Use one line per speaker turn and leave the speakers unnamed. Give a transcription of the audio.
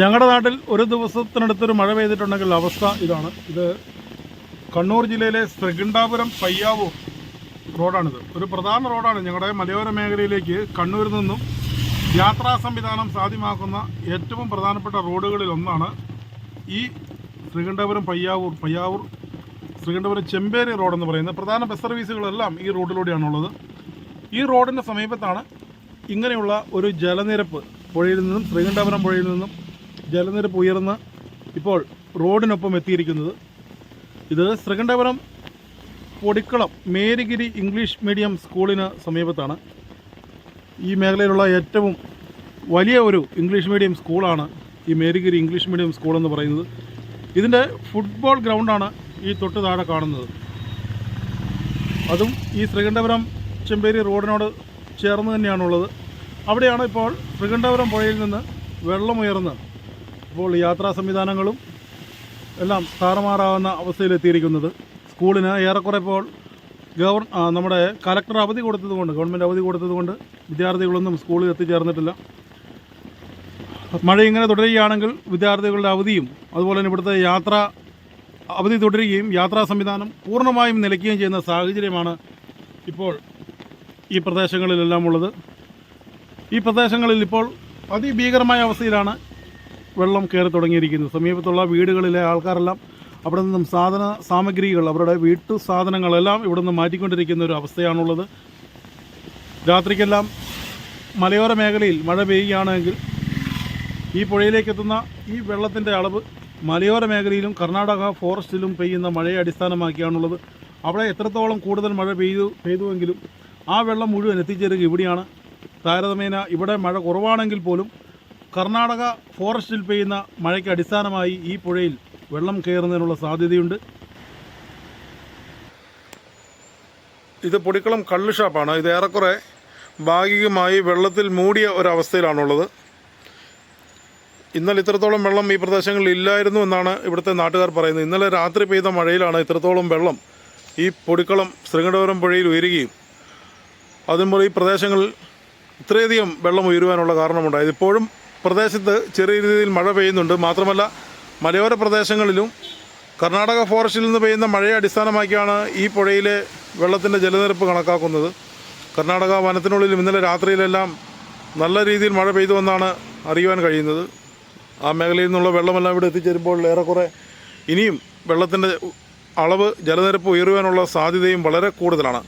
ഞങ്ങളുടെ നാട്ടിൽ ഒരു ദിവസത്തിനടുത്തൊരു മഴ പെയ്തിട്ടുണ്ടെങ്കിൽ അവസ്ഥ ഇതാണ്. ഇത് കണ്ണൂർ ജില്ലയിലെ ശ്രീകണ്ഠാപുരം പയ്യാവൂർ റോഡാണിത്. ഒരു പ്രധാന റോഡാണ് ഞങ്ങളുടെ മലയോര മേഖലയിലേക്ക് കണ്ണൂരിൽ നിന്നും യാത്രാ സംവിധാനം സാധ്യമാക്കുന്ന ഏറ്റവും പ്രധാനപ്പെട്ട റോഡുകളിൽ ഒന്നാണ് ഈ ശ്രീകണ്ഠാപുരം പയ്യാവൂർ. പയ്യാവൂർ ശ്രീകണ്ഠപുരം ചെമ്പേരി റോഡെന്ന് എന്ന് പറയുന്നത് പ്രധാന ബസ് സർവീസുകളെല്ലാം ഈ റോഡിലൂടെയാണുള്ളത് ഈ റോഡിന്റെ സമീപത്താണ് ഇങ്ങനെയുള്ള ഒരു ജലനിരപ്പ് പുഴയിൽ നിന്നും ശ്രീകണ്ഠാപുരം പുഴയിൽ നിന്നും ജലനിരപ്പ് ഉയർന്ന് ഇപ്പോൾ റോഡിനൊപ്പം എത്തിയിരിക്കുന്നത്. ഇത് ശ്രീകണ്ഠപുരം പൊടിക്കളം മേരിഗിരി ഇംഗ്ലീഷ് മീഡിയം സ്കൂളിന് സമീപത്താണ്. ഈ മേഖലയിലുള്ള ഏറ്റവും വലിയ ഒരു ഇംഗ്ലീഷ് മീഡിയം സ്കൂളാണ് ഈ മേരിഗിരി ഇംഗ്ലീഷ് മീഡിയം സ്കൂൾ എന്ന് പറയുന്നത്. ഇതിന്റെ ഫുട്ബോൾ ഗ്രൗണ്ടാണ് ഈ തൊട്ട് താഴെ കാണുന്നത്. അതും ഈ ശ്രീകണ്ഠപുരം ചെമ്പേരി റോഡിനോട് ചേർന്ന് തന്നെയാണുള്ളത്. അവിടെയാണ് ഇപ്പോൾ ശ്രീകണ്ഠപുരം പുഴയിൽ നിന്ന് വെള്ളമുയർന്ന് ഇപ്പോൾ യാത്രാ സംവിധാനങ്ങളും എല്ലാം താറുമാറാവുന്ന അവസ്ഥയിലെത്തിയിരിക്കുന്നത്. സ്കൂളിന് ഏറെക്കുറെ ഇപ്പോൾ ഗവർ നമ്മുടെ കലക്ടർ അവധി കൊടുത്തതുകൊണ്ട് ഗവൺമെന്റ് അവധി കൊടുത്തതുകൊണ്ട് വിദ്യാർത്ഥികളൊന്നും സ്കൂളിൽ എത്തിച്ചേർന്നിട്ടില്ല. മഴ ഇങ്ങനെ തുടരുകയാണെങ്കിൽ വിദ്യാർത്ഥികളുടെ അവധിയും അതുപോലെ തന്നെ ഇവിടുത്തെ യാത്ര അവധി തുടരുകയും യാത്രാ സംവിധാനം പൂർണമായും നിലയ്ക്കുകയും ചെയ്യുന്ന സാഹചര്യമാണ് ഇപ്പോൾ ഈ പ്രദേശങ്ങളിലെല്ലാം ഉള്ളത് ഈ പ്രദേശങ്ങളിൽ ഇപ്പോൾ അതിഭീകരമായ അവസ്ഥയിലാണ് വെള്ളം കയറി തുടങ്ങിയിരിക്കുന്നു. സമീപത്തുള്ള വീടുകളിലെ ആൾക്കാരെല്ലാം അവിടെ നിന്നും സാധന സാമഗ്രികൾ അവരുടെ വീട്ടു സാധനങ്ങളെല്ലാം ഇവിടെ നിന്ന് മാറ്റിക്കൊണ്ടിരിക്കുന്ന ഒരു അവസ്ഥയാണുള്ളത്. രാത്രിക്കെല്ലാം മലയോര മേഖലയിൽ മഴ പെയ്യുകയാണെങ്കിൽ ഈ പുഴയിലേക്ക് എത്തുന്ന ഈ വെള്ളത്തിന്റെ അളവ് മലയോര മേഖലയിലും കർണാടക ഫോറസ്റ്റിലും പെയ്യുന്ന മഴയെ അടിസ്ഥാനമാക്കിയാണുള്ളത്. അവിടെ എത്രത്തോളം കൂടുതൽ മഴ പെയ്തു പെയ്തുവെങ്കിലും ആ വെള്ളം മുഴുവൻ എത്തിച്ചേരുക ഇവിടെയാണ്. താരതമ്യേന ഇവിടെ മഴ കുറവാണെങ്കിൽ പോലും കർണാടക ഫോറസ്റ്റിൽ പെയ്യുന്ന മഴയ്ക്ക് അടിസ്ഥാനമായി ഈ പുഴയിൽ വെള്ളം കയറുന്നതിനുള്ള സാധ്യതയുണ്ട്. ഇത് പൊടിക്കളം കള്ള് ഷാപ്പാണ്. ഇത് ഏറെക്കുറെ ഭാഗികമായി വെള്ളത്തിൽ മൂടിയ ഒരവസ്ഥയിലാണുള്ളത്. ഇന്നലെ ഇത്രത്തോളം വെള്ളം ഈ പ്രദേശങ്ങളിൽ ഇല്ലായിരുന്നു എന്നാണ് ഇവിടുത്തെ നാട്ടുകാർ പറയുന്നത്. ഇന്നലെ രാത്രി പെയ്ത മഴയിലാണ് ഇത്രത്തോളം വെള്ളം ഈ പൊടിക്കളം ശ്രീകണ്ഠപുരം പുഴയിൽ ഉയരുകയും അതുമ്പോൾ ഈ പ്രദേശങ്ങളിൽ ഇത്രയധികം വെള്ളം ഉയരുവാനുള്ള കാരണമുണ്ടായത്. ഇപ്പോഴും പ്രദേശത്ത് ചെറിയ രീതിയിൽ മഴ പെയ്യുന്നുണ്ട്. മാത്രമല്ല മലയോര പ്രദേശങ്ങളിലും കർണാടക ഫോറസ്റ്റിൽ നിന്ന് പെയ്യുന്ന മഴയെ അടിസ്ഥാനമാക്കിയാണ് ഈ പുഴയിലെ വെള്ളത്തിന്റെ ജലനിരപ്പ് കണക്കാക്കുന്നത്. കർണാടക വനത്തിനുള്ളിലും ഇന്നലെ രാത്രിയിലെല്ലാം നല്ല രീതിയിൽ മഴ പെയ്തുവെന്നാണ് അറിയുവാൻ കഴിയുന്നത്. ആ മേഖലയിൽ നിന്നുള്ള വെള്ളമെല്ലാം ഇവിടെ എത്തിച്ചേരുമ്പോൾ ഏറെക്കുറെ ഇനിയും വെള്ളത്തിന്റെ അളവ് ജലനിരപ്പ് ഉയരുവാനുള്ള സാധ്യതയും വളരെ കൂടുതലാണ്.